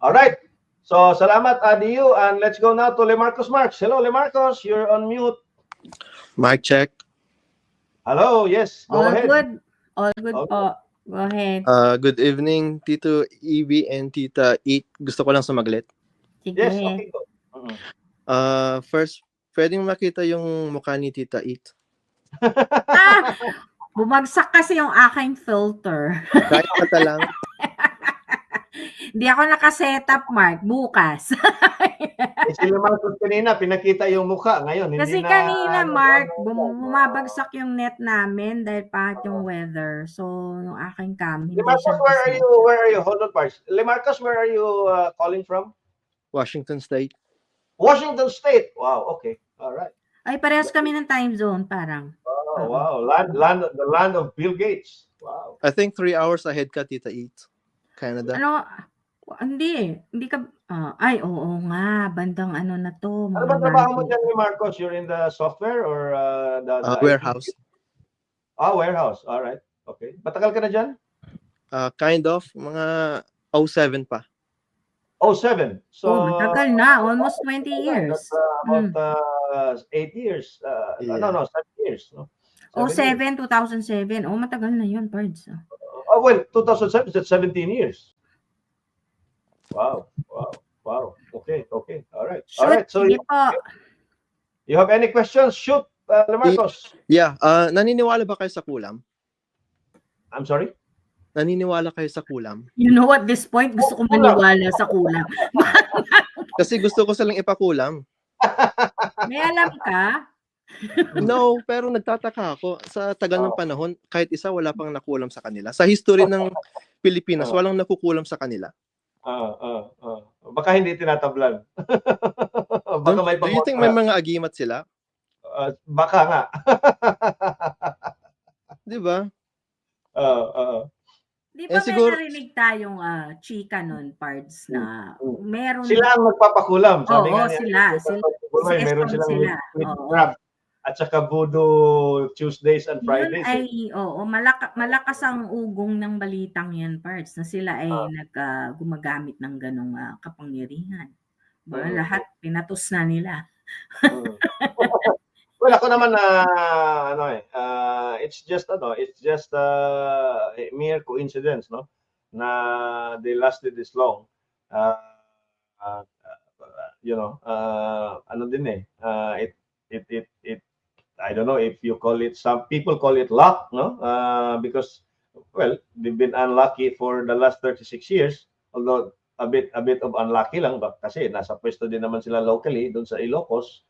All right. So, salamat, Adiu. And let's go now to Lemarcus Marx. Hello, Lemarcus. You're on mute. Mic check. Hello. Yes, go All ahead. good. All good All po. Go ahead. Uh, good evening, Tito EB and Tita Eat. Gusto ko lang sumaglit. Sige. Yes, okay. Go. Mhm. Uh, first, pwedeng makita yung mukha ni Tita Eat. Ah! Bumagsak kasi yung aking filter. Kahit mata lang. Hindi ako nakasetup, Mark. Bukas. Eh, si Lemarcus kanina, pinakita yung mukha. Ngayon, hindi kasi na... kanina, ano, Mark, ano, ano. bumabagsak yung net namin dahil pangit yung weather. So, yung aking cam, hindi siya where are you? Where are you? Hold on, Parks. Lemarcus, where are you uh, calling from? Washington State. Washington State. Wow, okay. All right. Ay, parehas kami ng time zone, parang. Oh, wow. Land, land, the land of Bill Gates. Wow. I think three hours ahead ka, Tita Eat. Canada. Ano, hindi eh. Hindi ka, ah, ay, oo nga, bandang ano na to. Ano mga ba trabaho mo bandang- dyan ni Marcos? You're in the software or uh, the, Uh, the warehouse. Ah, warehouse. All right. Okay. Matagal ka na dyan? Uh, kind of. Mga 07 pa. Oh, seven. So, Oh, matagal na. Almost 20 years. That's, uh, about uh, eight years. Uh, Yeah. No, no, seven years. No? Oh, Seven years. 7, 2007. Oh, matagal na yun, Pards. Oh, well, 2007, that's 17 years. Wow. Wow. Wow. Okay. Okay. All right. All Shoot, right. So, you, you have any questions? Shoot, uh, Marcos. Yeah. Uh, naniniwala ba kayo sa kulam? I'm sorry? Naniniwala kayo sa kulam? You know at this point, gusto ko Oh, maniwala sa kulang. Kasi gusto ko silang ipakulam. May alam ka? No, pero nagtataka ako. Sa tagal ng panahon, kahit isa wala pang nakulam sa kanila. Sa history ng Pilipinas, walang nakukulam sa kanila. Ah, ah, ah. Baka hindi tinatablan. baka Don't- may do you think may pangkontra. mga agimat sila? Ah, baka nga. Di ba? Ah, ah. Di Eh, ba siguro- may narinig tayong ah, chika nun, Pards, na Mm. meron... Sila ang magpapakulam. Sabi Oo, nga niya, sila. Sila- Bulmay, si meron silang sila. Oo. crab at saka voodoo Tuesdays and Yun Fridays. eh. ay, oo, malaka, malakas ang ugong ng balitang yan, Pards, na sila ay Ah. nag, ah, gumagamit ng ganong ah, kapangyarihan. Ba, Mm. Lahat pinatos na nila. Mm. well, ako naman na ano eh, uh, it's just ano, it's just uh, a mere coincidence, no? Na they lasted this long. Uh, uh, uh, you know, uh, ano din eh, uh, it it it it I don't know if you call it some people call it luck, no? Uh, because well, they've been unlucky for the last 36 years, although a bit a bit of unlucky lang ba kasi nasa pwesto din naman sila locally doon sa Ilocos.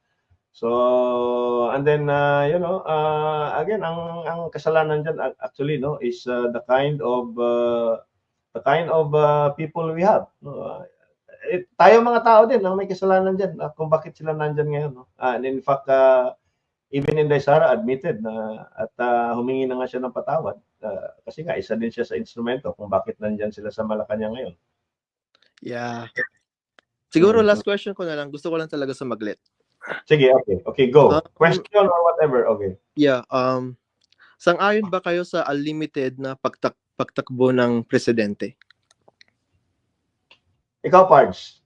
So and then uh, you know uh, again ang ang kasalanan diyan actually no is uh, the kind of uh, the kind of uh, people we have. No? Uh, eh, tayo mga tao din ang may kasalanan diyan uh, kung bakit sila nandiyan ngayon no. Uh, and in fact uh, even Inday Sara admitted na at uh, humingi na nga siya ng patawad uh, kasi nga isa din siya sa instrumento kung bakit nandiyan sila sa Malacanang ngayon. Yeah. Siguro Mm. last question ko na lang. Gusto ko lang talaga sumaglit. Sige, okay. Okay, go. Um, Question or whatever. Okay. Yeah, um sang-ayon ba kayo sa unlimited na pagtak pagtakbo ng presidente? Ikaw, Pards.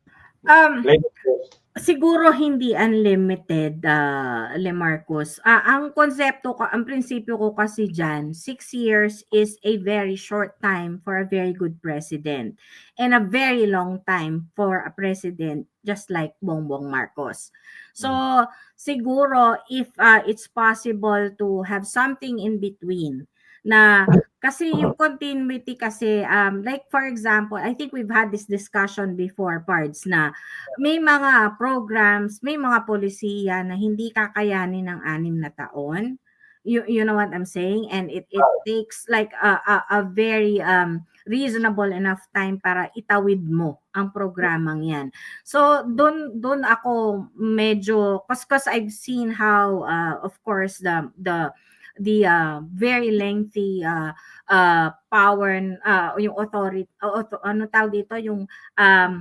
Um, Ladies first. Siguro hindi unlimited, uh, Lemarcus. Ah, ang konsepto ko, ang prinsipyo ko kasi dyan, six years is a very short time for a very good president and a very long time for a president just like Bongbong Marcos. So, siguro if uh, it's possible to have something in between na kasi yung continuity kasi um like for example I think we've had this discussion before parts na may mga programs, may mga polisiya na hindi kakayanin ng anim na taon. You, you know what I'm saying? And it it takes like a, a, a very um reasonable enough time para itawid mo ang programang yan. So doon doon ako medyo cause I've seen how uh, of course the the the uh, very lengthy uh, uh, power uh, yung authority auto- ano tawag dito yung um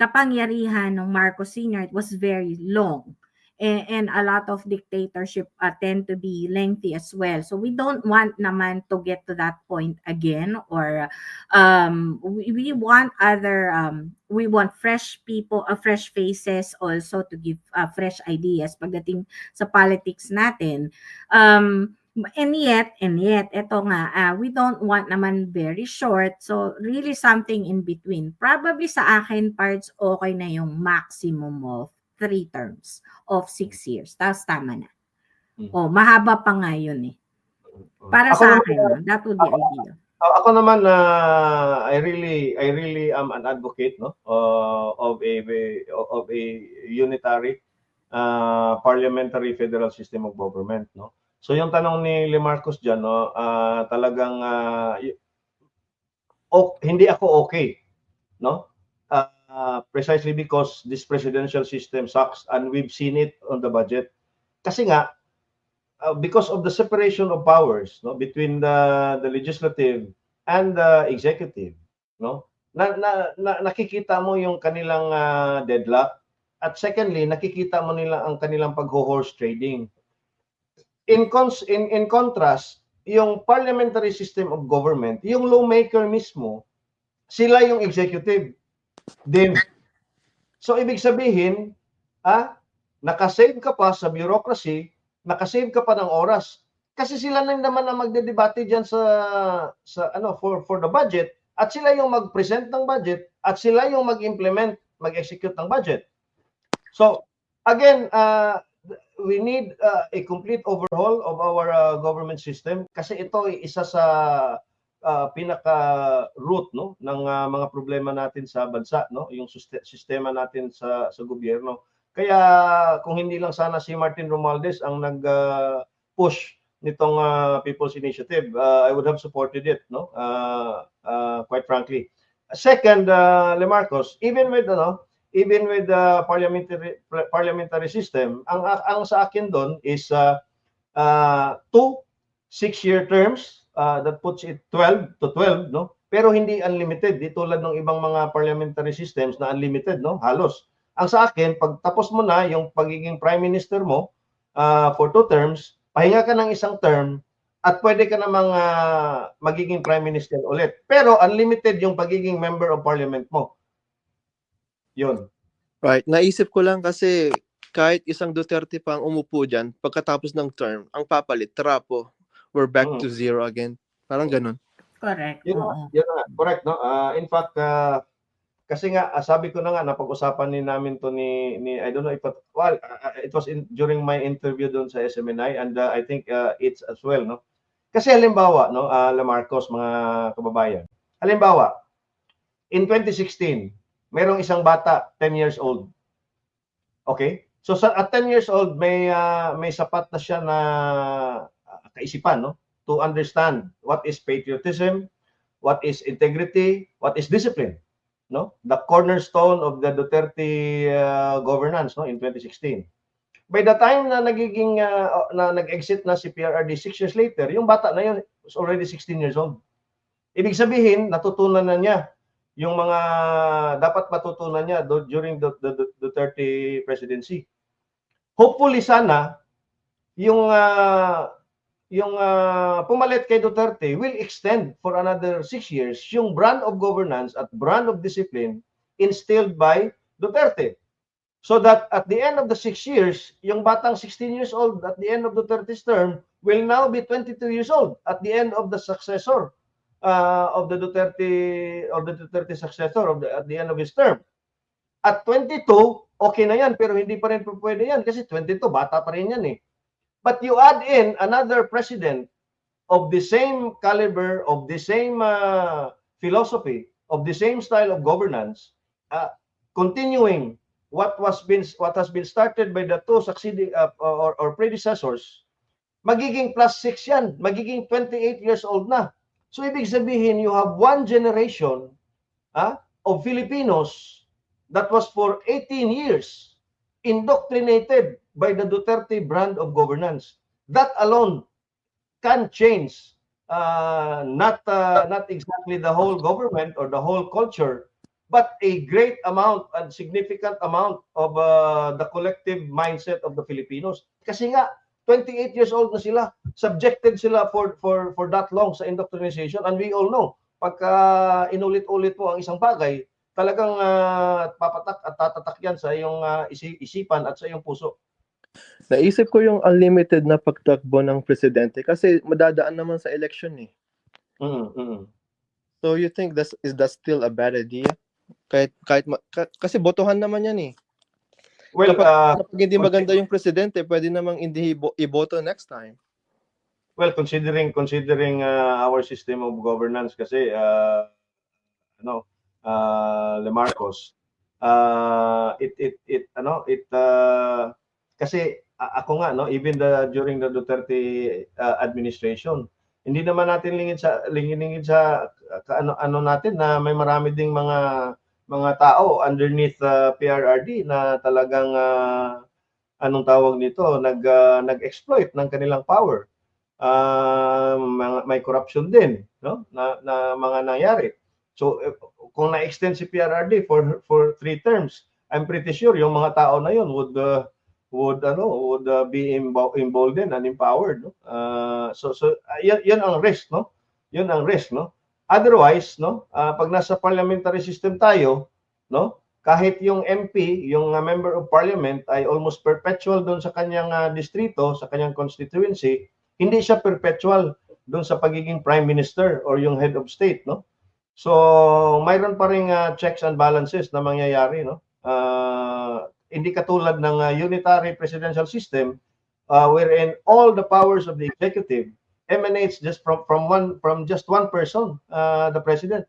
kapangyarihan ng Marcos Sr. it was very long. and, and a lot of dictatorship uh, tend to be lengthy as well. So we don't want naman to get to that point again or um we, we want other um we want fresh people uh, fresh faces also to give uh, fresh ideas pagdating sa politics natin. Um and yet and yet ito nga uh, we don't want naman very short. So really something in between. Probably sa akin parts okay na yung maximum of three terms of six years. Tapos tama na. Mm. oh mahaba pa nga yun eh. Para Ako sa naman, akin no? that would be ako- ideal. ako naman na I really I really am an advocate no uh, of a of a unitary uh, parliamentary federal system of government no. So yung tanong ni Lemarcus diyan no ah, talagang ah, y- o- hindi ako okay no. Ah, precisely because this presidential system sucks and we've seen it on the budget. Kasi nga uh, because of the separation of powers no between the the legislative and the executive no na, na, na nakikita mo yung kanilang ah, deadlock at secondly nakikita mo nila ang kanilang pagho-horse trading in cons in in contrast yung parliamentary system of government yung lawmaker mismo sila yung executive din so ibig sabihin ah nakasave ka pa sa bureaucracy nakasave ka pa ng oras. Kasi sila na naman ang magdedebate diyan sa sa ano for for the budget at sila yung mag-present ng budget at sila yung mag-implement, mag-execute ng budget. So again, uh, we need uh, a complete overhaul of our uh, government system kasi ito ay isa sa uh, pinaka root no ng uh, mga problema natin sa bansa no yung sistema natin sa sa gobyerno kaya kung hindi lang sana si Martin Romualdez ang nag-push nitong ah, People's Initiative, ah, I would have supported it, no? Ah, ah, quite frankly. Second, uh, Lemarcos, even with ano, even with the parliamentary parliamentary system, ang ang sa akin doon is uh, uh, two six-year terms uh, that puts it 12 to 12, no? Pero hindi unlimited, di tulad ng ibang mga parliamentary systems na unlimited, no? Halos. Ang sa akin, pag tapos mo na yung pagiging prime minister mo uh, for two terms, pahinga ka ng isang term at pwede ka namang uh, magiging prime minister ulit. Pero unlimited yung pagiging member of parliament mo. Yun. Right. Naisip ko lang kasi kahit isang Duterte pa ang umupo dyan, pagkatapos ng term, ang papalit, trapo, we're back Mm. to zero again. Parang ganun. correct Yun oo. nga, yun nga. Correct, no? Ah, in fact, ah, kasi nga, ah, sabi ko na nga, napag-usapan din namin to ni, ni I don't know if, it, well, ah, it was in, during my interview doon sa SMNI and ah, I think ah, it's as well, no? Kasi halimbawa, no, uh, Lamarcos, mga kababayan, halimbawa, in 2016, merong isang bata, 10 years old. Okay? So sa at 10 years old, may ah, may sapat na siya na ah, kaisipan, no? To understand what is patriotism, what is integrity, what is discipline, no? The cornerstone of the Duterte uh, governance, no, in 2016. By the time na nagiging uh, na nag-exit na si PRRD six years later, yung bata na yun was already 16 years old. Ibig sabihin, natutunan na niya yung mga dapat matutunan niya do- during the, the, the Duterte presidency. Hopefully sana yung uh, yung uh, pumalit kay Duterte will extend for another six years yung brand of governance at brand of discipline instilled by Duterte. So that at the end of the six years, yung batang 16 years old at the end of Duterte's term will now be 22 years old at the end of the successor uh, of the Duterte or the Duterte successor of the, at the end of his term. At 22, okay na yan, pero hindi pa rin pwede yan kasi 22, bata pa rin yan eh. But you add in another president of the same caliber, of the same uh, philosophy, of the same style of governance, uh, continuing what was been what has been started by the two succeeding uh, or, or predecessors, magiging plus 6 yan, magiging 28 years old na. So ibig sabihin you have one generation ah, of Filipinos that was for 18 years indoctrinated by the Duterte brand of governance. That alone can change uh, not uh, not exactly the whole government or the whole culture, but a great amount and significant amount of uh, the collective mindset of the Filipinos. Kasi nga 28 years old na sila, subjected sila for for for that long sa indoctrination and we all know pagka inulit-ulit mo ang isang bagay, talagang uh, papatak at tatatak yan sa iyong uh, isi- isipan at sa iyong puso. Naisip ko yung unlimited na pagtakbo ng presidente kasi madadaan naman sa election eh. Mm, mm. So you think that's is that still a bad idea? Kahit kahit kasi botohan naman yan eh. Well, Kapag- uh, Kapag hindi maganda yung presidente, pwede namang hindi ibo- iboto next time. Well, considering considering uh, our system of governance kasi uh, ano uh, Lemarcos uh, it it it ano it uh, kasi ako nga no even the during the Duterte uh, administration hindi naman natin lingid sa lingid sa ano ano natin na may marami ding mga mga tao underneath uh, PRRD na talagang uh, anong tawag nito nag uh, nag-exploit ng kanilang power. Uh, may corruption din no na, na mga nangyari. So eh, kung na-extend si PRRD for for three terms I'm pretty sure yung mga tao na yun would uh, would ano would uh, be embo- emboldened and empowered no? Uh, so so uh, yan, yan ang risk no? Yun ang risk no otherwise no uh, pag nasa parliamentary system tayo no kahit yung MP, yung uh, member of parliament ay almost perpetual doon sa kanyang uh, distrito, sa kanyang constituency, hindi siya perpetual doon sa pagiging prime minister or yung head of state, no? So, mayroon pa ring uh, checks and balances na mangyayari, no? Uh, hindi katulad ng uh, unitary presidential system uh, wherein all the powers of the executive emanates just from from one from just one person, uh, the president.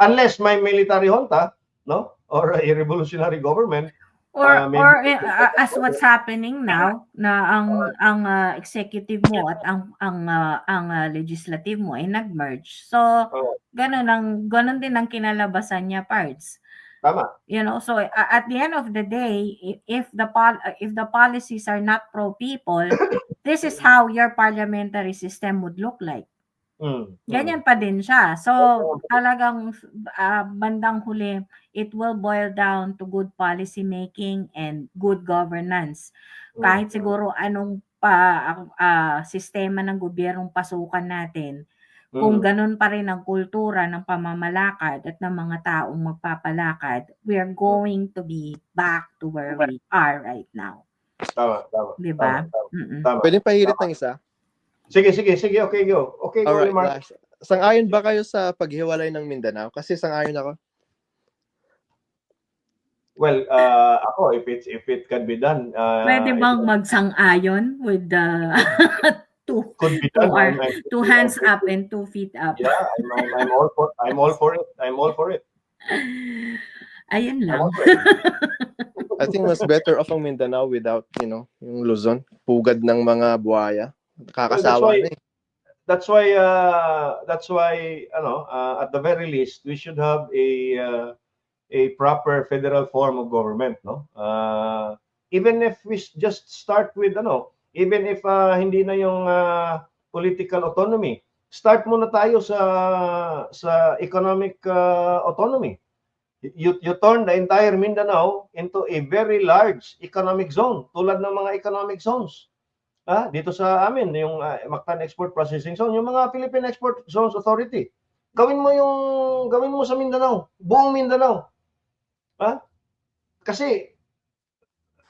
Unless may military junta, no? Or a revolutionary government, Or maybe- or uh, as what's happening now na ang ang uh, executive mo at ang ang uh, ang uh, legislative mo ay nag-merge. So Oo. ganun ang ganun din ang kinalabasan niya parts. tama. You know, so uh, at the end of the day, if the pol- uh, if the policies are not pro people, this is how your parliamentary system would look like. Mm, mm. Ganyan pa din siya. So, talagang ah, bandang huli, it will boil down to good policy making and good governance. Mm. Kahit siguro anong pa ah, sistema ng gobyernong pasukan natin, kung Mm. ganun pa rin ang kultura ng pamamalakad at ng mga taong magpapalakad, we are going to be back to where we are right now. Tama, tama. Di ba? Tama, tama, Mm-mm. tama. Pwede pahirit ng isa? Sige, sige, sige. Okay, go. Okay, go, Alright, Mark. last. Sang-ayon ba kayo sa paghiwalay ng Mindanao? Kasi sang-ayon ako. Well, uh, ako, if it, if it can be done, uh, Pwede bang it magsang-ayon with the two, could be two, done. ar- I'm- I'm- two hands up and two feet up? Yeah, I'm, I'm, I'm all for, I'm all for it. I'm all for it. Ayun lang. I think mas better off ang Mindanao without, you know, yung Luzon. Pugad ng mga buhaya. Kakasawa why- na eh. That's why, uh, that's why, ano, uh, at the very least, we should have a, uh, a proper federal form of government, no? Uh, even if we just start with, ano, even if uh, hindi na yung uh, political autonomy, start muna tayo sa sa economic uh, autonomy. You, you turn the entire Mindanao into a very large economic zone, tulad ng mga economic zones. Ah, dito sa amin, yung uh, Mactan Export Processing Zone, yung mga Philippine Export Zones Authority. Gawin mo yung gawin mo sa Mindanao, buong Mindanao. Ha? Kasi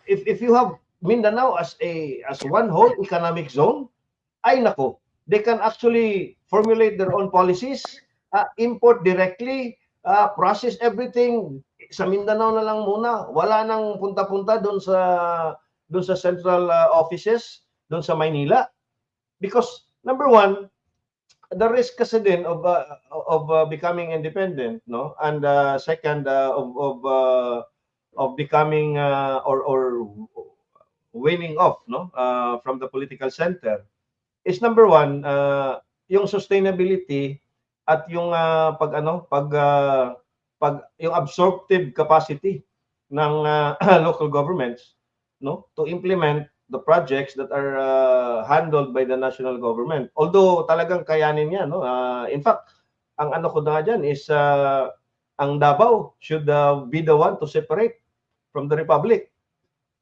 if if you have Mindanao as a as one whole economic zone, ay nako, they can actually formulate their own policies, uh, import directly, uh, process everything sa Mindanao na lang muna. Wala nang punta-punta doon sa doon sa central uh, offices doon sa Maynila. Because number one, the risk kasi din of uh, of uh, becoming independent, no? And uh, second uh, of of uh, of becoming uh, or or winning off, no? Uh, from the political center is number one, uh, yung sustainability at yung uh, pag ano, pag uh, pag yung absorptive capacity ng uh, local governments, no? To implement the projects that are uh, handled by the national government. Although talagang kayanin niya, no? Uh, in fact, ang ano ko na dyan is uh, ang Davao should uh, be the one to separate from the republic.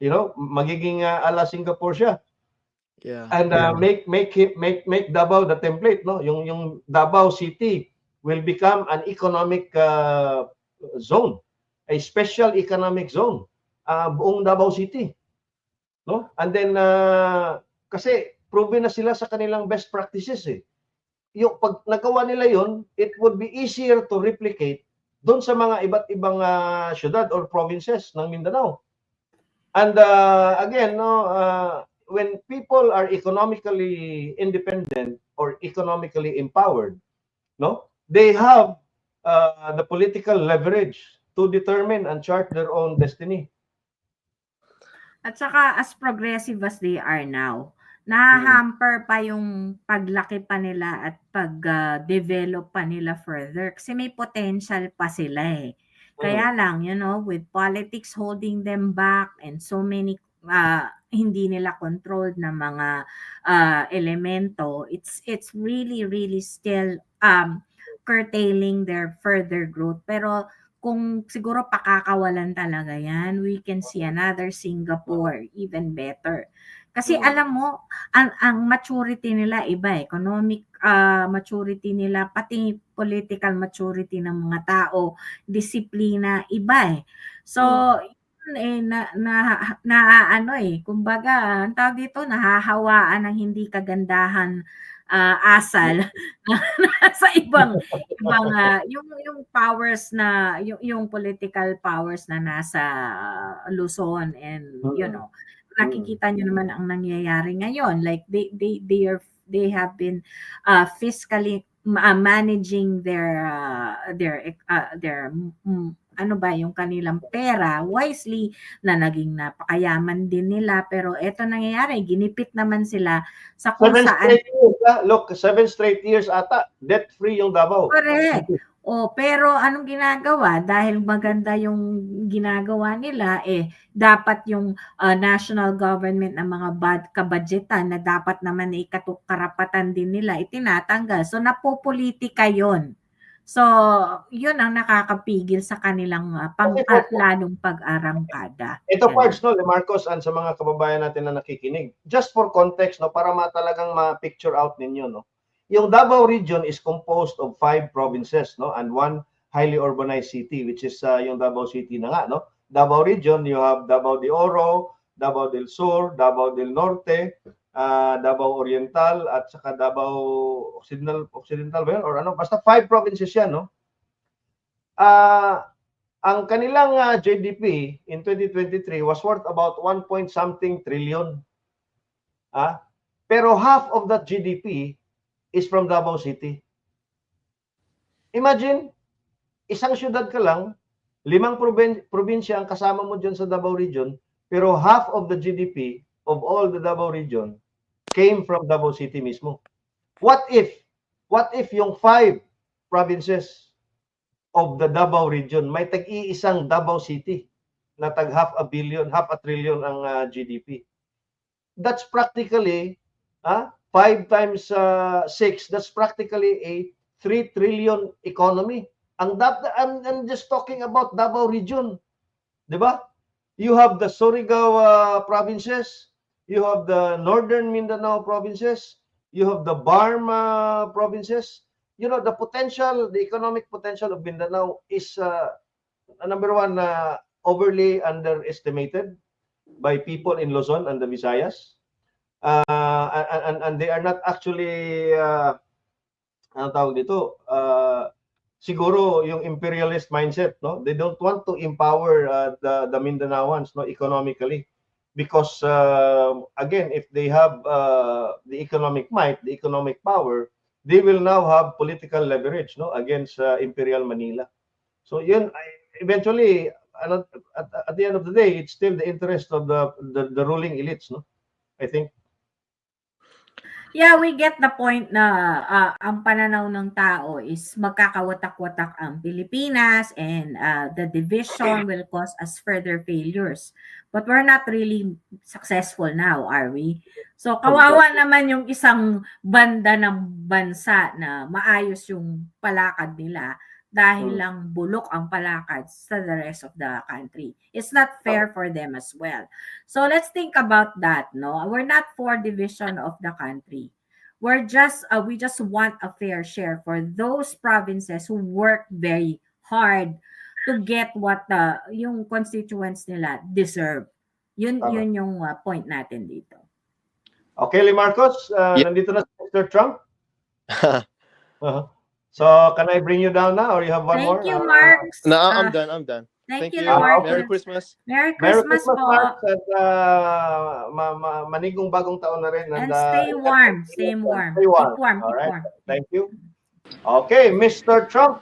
You know, magiging uh, ala Singapore siya Yeah. and uh, make make it make make Davao the template no? Yung yung Davao City will become an economic uh, zone a special economic zone uh, buong Davao City no? And then uh, kasi proven na sila sa kanilang best practices eh. Yung pag nagawa nila yon it would be easier to replicate doon sa mga iba't ibang uh, syudad or provinces ng Mindanao. And uh, again no uh, when people are economically independent or economically empowered, no, they have uh, the political leverage to determine and chart their own destiny. At saka as progressive as they are now, nahahamper pa yung paglaki pa nila at pag-develop pa nila further kasi may potential pa sila eh. Kaya lang, you know, with politics holding them back and so many uh, hindi nila controlled na mga uh, elemento, it's it's really really still um curtailing their further growth. Pero kung siguro pakakawalan talaga yan, we can see another Singapore, even better. Kasi alam mo, ang, ang maturity nila iba, economic ah, maturity nila, pati political maturity ng mga tao, disiplina, iba eh. So, eh, na, na, na, ano eh, kumbaga, ang tawag dito, nahahawaan ng hindi kagandahan ah, asal sa ibang ibang ah, yung yung powers na yung, yung political powers na nasa Luzon and you Mm. know nakikita nyo naman ang nangyayari ngayon like they they they are they have been uh, fiscally ma- managing their uh, their uh, their mm, ano ba yung kanilang pera wisely na naging napakayaman din nila pero eto nangyayari ginipit naman sila sa kung Seven saan straight years, ah. look, seven straight years ata, debt-free yung Davao. Correct. O, pero anong ginagawa? Dahil maganda yung ginagawa nila, eh, dapat yung uh, national government ng mga bad kabadgetan na dapat naman katuk- karapatan din nila, itinatanggal. So, napopolitika yon So, yun ang nakakapigil sa kanilang uh, pang, at po- lalong pag-arangkada. Ito parts no, Marcos and sa mga kababayan natin na nakikinig. Just for context no, para ma talagang ma-picture out ninyo no. Yung Davao region is composed of five provinces no and one highly urbanized city which is uh, yung Davao City na nga no. Davao region you have Davao de Oro, Davao del Sur, Davao del Norte, uh, Davao Oriental at saka Davao Occidental Occidental ba yun? or ano basta five provinces yan no. Ah ang kanilang ah, GDP in 2023 was worth about 1 point something trillion. Ah, pero half of that GDP is from Davao City. Imagine, isang syudad ka lang, limang probin- probinsya ang kasama mo dyan sa Davao region, pero half of the GDP of all the Davao region came from Davao City mismo. What if, what if yung five provinces of the Davao region, may tag-iisang Davao City na tag half a billion, half a trillion ang ah, GDP. That's practically ah, five times uh, six, that's practically a 3 trillion economy. Ang I'm, I'm just talking about Davao region. 'Di ba? You have the Surigao uh, provinces, you have the Northern Mindanao provinces, you have the Barma provinces, you know the potential the economic potential of Mindanao is uh, number one uh, overly underestimated by people in Luzon and the Visayas. Uh, and, and, and they are not actually uh, ano tawag dito? Uh, siguro yung imperialist mindset no? They don't want to empower uh, the the Mindanaoans no economically. Because uh, again if they have uh, the economic might the economic power they will now have political leverage no against uh, imperial Manila. So yun eventually ano, at, at the end of the day it's still the interest of the the, the ruling elites no? I think Yeah, we get the point na ah, ang pananaw ng tao is magkakawatak-watak ang Pilipinas and ah, the division will cause us further failures. But we're not really successful now, are we? So kawawa naman yung isang banda ng bansa na maayos yung palakad nila. Dahil Hmm. lang bulok ang palakad sa the rest of the country. It's not fair for them as well. So let's think about that, no? We're not for division of the country. We're just uh, we just want a fair share for those provinces who work very hard to get what the yung constituents nila deserve. Yun Tama. yun yung uh, point natin dito. Okay, Lee Marcos, uh, Yeah. nandito na si Mr. Trump. Uh-huh. So, can I bring you down now or you have one more? Thank you, Uh, Mark. Ah, I'm done, I'm done. Thank, Thank you, you. Mark. Merry Christmas. Merry Merry Christmas, Christmas, po. Mark. At uh, ma- ma- manigong bagong taon na rin. And uh, stay warm. Stay warm. Stay warm. Keep warm. Keep Alright. warm. Thank you. Okay, Mr. Trump,